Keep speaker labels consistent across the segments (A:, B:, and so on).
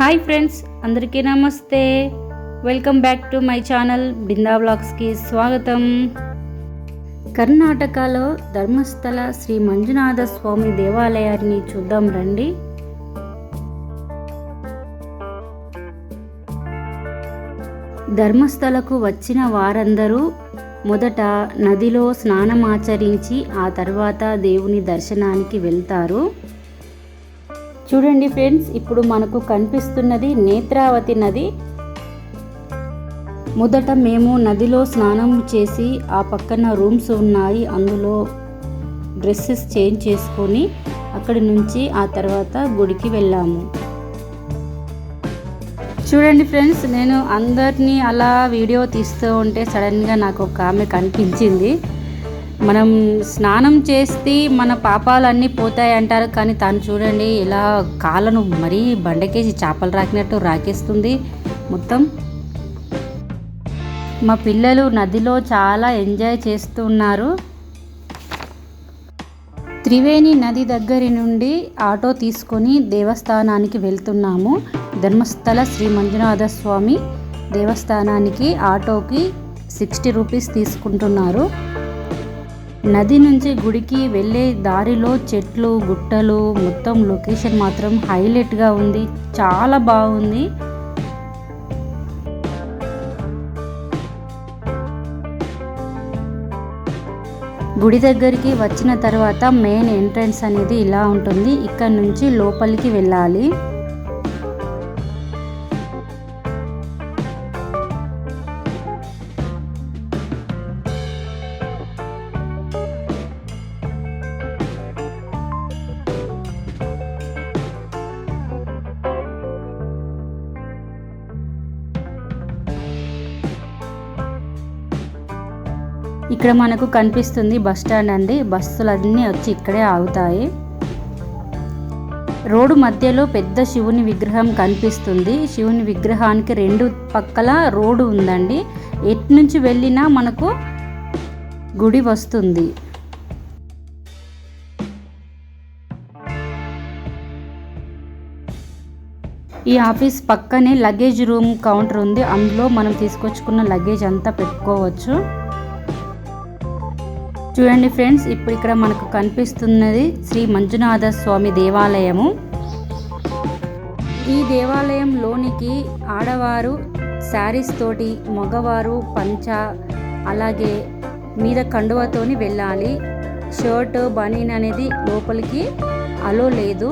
A: Hi friends అందరికీ నమస్తే. Welcome back to my channel Binda బ్లాగ్స్కి స్వాగతం. కర్ణాటకలో ధర్మస్థల శ్రీ మంజునాథ స్వామి దేవాలయాన్ని చూద్దాం రండి. ధర్మస్థలకు వచ్చిన వారందరూ మొదట నదిలో స్నానమాచరించి ఆ తర్వాత దేవుని దర్శనానికి వెళ్తారు. చూడండి ఫ్రెండ్స్ ఇప్పుడు మనకు కనిపిస్తున్నది నేత్రావతి నది. మొదట మేము నదిలో స్నానం చేసి ఆ పక్కన రూమ్స్ ఉన్నాయి. అందులో డ్రెస్సెస్ చేంజ్ చేసుకొని అక్కడి నుంచి ఆ తర్వాత గుడికి వెళ్ళాము. చూడండి ఫ్రెండ్స్ నేను అందరినీ అలా వీడియో తీస్తూ ఉంటే సడన్గా నాకు ఒక ఆమె కనిపించింది. మనం స్నానం చేస్తే మన పాపాలన్నీ పోతాయి అంటారు కానీ తను చూడండి ఇలా కాళ్ళను మరీ బండకేసి చేపలు రాకినట్టు రాకేస్తుంది మొత్తం. మా పిల్లలు నదిలో చాలా ఎంజాయ్ చేస్తున్నారు. త్రివేణి నది దగ్గరి నుండి ఆటో తీసుకొని దేవస్థానానికి వెళ్తున్నాము. ధర్మస్థల శ్రీ మంజునాథ స్వామి దేవస్థానానికి ఆటోకి సిక్స్టీ రూపీస్ తీసుకుంటున్నారు. నది నుంచి గుడికి వెళ్ళే దారిలో చెట్లు గుట్టలు మొత్తం లొకేషన్ మాత్రం హైలైట్గా ఉంది. చాలా బాగుంది. గుడి దగ్గరికి వచ్చిన తర్వాత మెయిన్ ఎంట్రన్స్ అనేది ఇలా ఉంటుంది. ఇక్కడ నుంచి లోపలికి వెళ్ళాలి. ఇక్కడ మనకు కనిపిస్తుంది బస్ స్టాండ్ అండి. బస్సులు అన్నీ వచ్చి ఇక్కడే ఆగుతాయి. రోడ్డు మధ్యలో పెద్ద శివుని విగ్రహం కనిపిస్తుంది. శివుని విగ్రహానికి రెండు పక్కల రోడ్డు ఉందండి. ఎటు నుంచి వెళ్ళినా మనకు గుడి వస్తుంది. ఈ ఆఫీస్ పక్కనే లగేజ్ రూమ్ కౌంటర్ ఉంది. అందులో మనం తీసుకొచ్చుకున్న లగేజ్ అంతా పెట్టుకోవచ్చు. చూడండి ఫ్రెండ్స్ ఇప్పుడు ఇక్కడ మనకు కనిపిస్తున్నది శ్రీ మంజునాథ స్వామి దేవాలయము. ఈ దేవాలయంలోనికి ఆడవారు శారీస్ తోటి మగవారు పంచ అలాగే మీద కండువతోని వెళ్ళాలి. షర్ట్ బనీన్ అనేది లోపలికి అలో లేదు.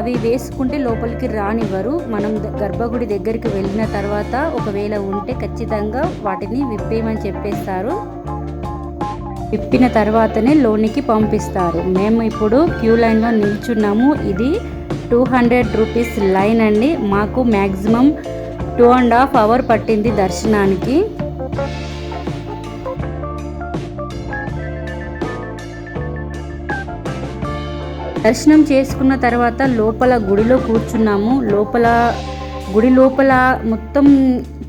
A: అవి వేసుకుంటే లోపలికి రానివ్వరు. మనం గర్భగుడి దగ్గరికి వెళ్ళిన తర్వాత ఒకవేళ ఉంటే ఖచ్చితంగా వాటిని విప్పేయమని చెప్పేస్తారు. విప్పిన తర్వాతనే లోనికి పంపిస్తారు. మేము ఇప్పుడు క్యూ లైన్లో నిల్చున్నాము. ఇది టూ హండ్రెడ్ రూపీస్ లైన్ అండి. మాకు maximum two and half hour పట్టింది దర్శనానికి. దర్శనం చేసుకున్న తర్వాత లోపల గుడిలో కూర్చున్నాము. లోపల గుడి లోపల మొత్తం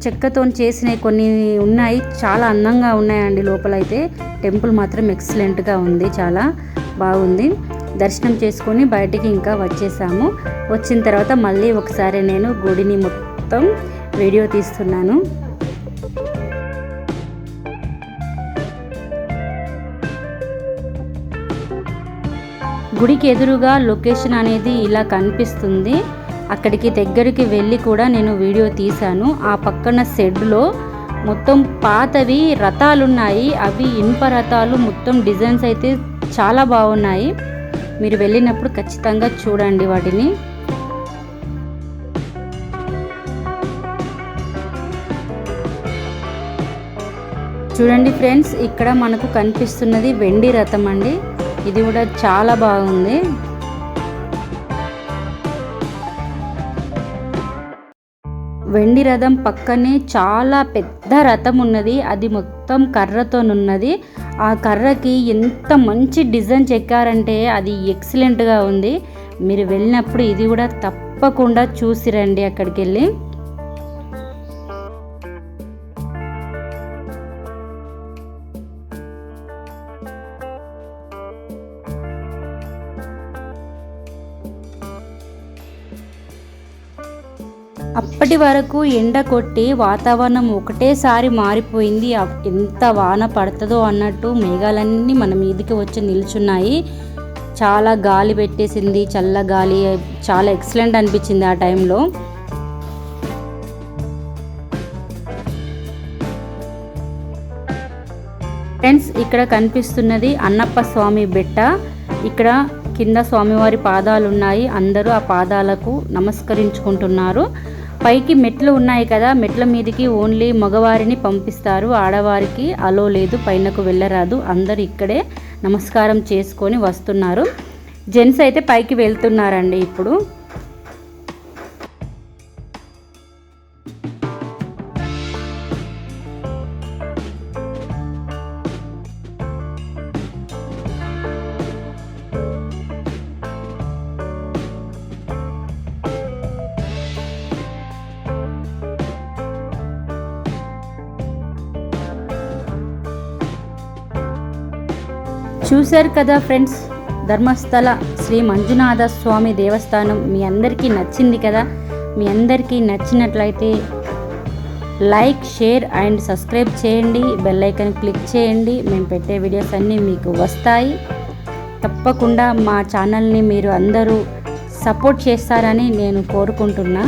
A: చెక్కతో చేసిన కొన్ని ఉన్నాయి. చాలా అందంగా ఉన్నాయండి లోపల అయితే టెంపుల్ మాత్రం ఎక్సలెంట్గా ఉంది. చాలా బాగుంది. దర్శనం చేసుకొని బయటికి ఇంకా వచ్చేసాము. వచ్చిన తర్వాత మళ్ళీ ఒకసారి నేను గుడిని మొత్తం వీడియో తీస్తున్నాను. గుడికి ఎదురుగా లొకేషన్ అనేది ఇలా కనిపిస్తుంది. అక్కడికి దగ్గరికి వెళ్ళి కూడా నేను వీడియో తీశాను. ఆ పక్కన షెడ్లో మొత్తం పాతవి రథాలు ఉన్నాయి అవి ఇనుప రథాలు. మొత్తం డిజైన్స్ అయితే చాలా బాగున్నాయి. మీరు వెళ్ళినప్పుడు ఖచ్చితంగా చూడండి వాటిని. చూడండి ఫ్రెండ్స్ ఇక్కడ మనకు కనిపిస్తున్నది వెండి రథం అండి. ఇది కూడా చాలా బాగుంది. వెండి రథం పక్కనే చాలా పెద్ద రథం ఉన్నది. అది మొత్తం కర్రతోనున్నది. ఆ కర్రకి ఎంత మంచి డిజైన్ చెక్కారంటే అది ఎక్సలెంట్గా ఉంది. మీరు వెళ్ళినప్పుడు ఇది కూడా తప్పకుండా చూసిరండి అక్కడికి వెళ్ళి అప్పటి వరకు ఎండ కొట్టి వాతావరణం ఒకటేసారి మారిపోయింది. ఎంత వాన పడుతుందో అన్నట్టు మేఘాలన్నీ మన మీదికి వచ్చి నిల్చున్నాయి. చాలా గాలి పెట్టేసింది చల్ల గాలి చాలా ఎక్సలెంట్ అనిపించింది ఆ టైంలో. ఫ్రెండ్స్ ఇక్కడ కనిపిస్తున్నది అన్నప్ప స్వామి బెట్ట. ఇక్కడ కింద స్వామివారి పాదాలు ఉన్నాయి అందరూ ఆ పాదాలకు నమస్కరించుకుంటున్నారు. పైకి మెట్లు ఉన్నాయి కదా మెట్ల మీదకి ఓన్లీ మగవారిని పంపిస్తారు. ఆడవారికి అలో లేదు పైనకు వెళ్ళరాదు. అందరు ఇక్కడే నమస్కారం చేసుకొని వస్తున్నారు. జెంట్స్ అయితే పైకి వెళ్తున్నారండి ఇప్పుడు. చూశారు కదా ఫ్రెండ్స్? ధర్మస్థల శ్రీ మంజునాథ స్వామి దేవస్థానం మీ అందరికీ నచ్చింది కదా? మీ అందరికీ నచ్చినట్లయితే లైక్ షేర్ అండ్ సబ్స్క్రైబ్ చేయండి. బెల్ ఐకన్ క్లిక్ చేయండి. మేము పెట్టే వీడియోస్ అన్నీ మీకు వస్తాయి. తప్పకుండా మా ఛానల్ని మీరు అందరూ సపోర్ట్ చేస్తారని నేను కోరుకుంటున్నా.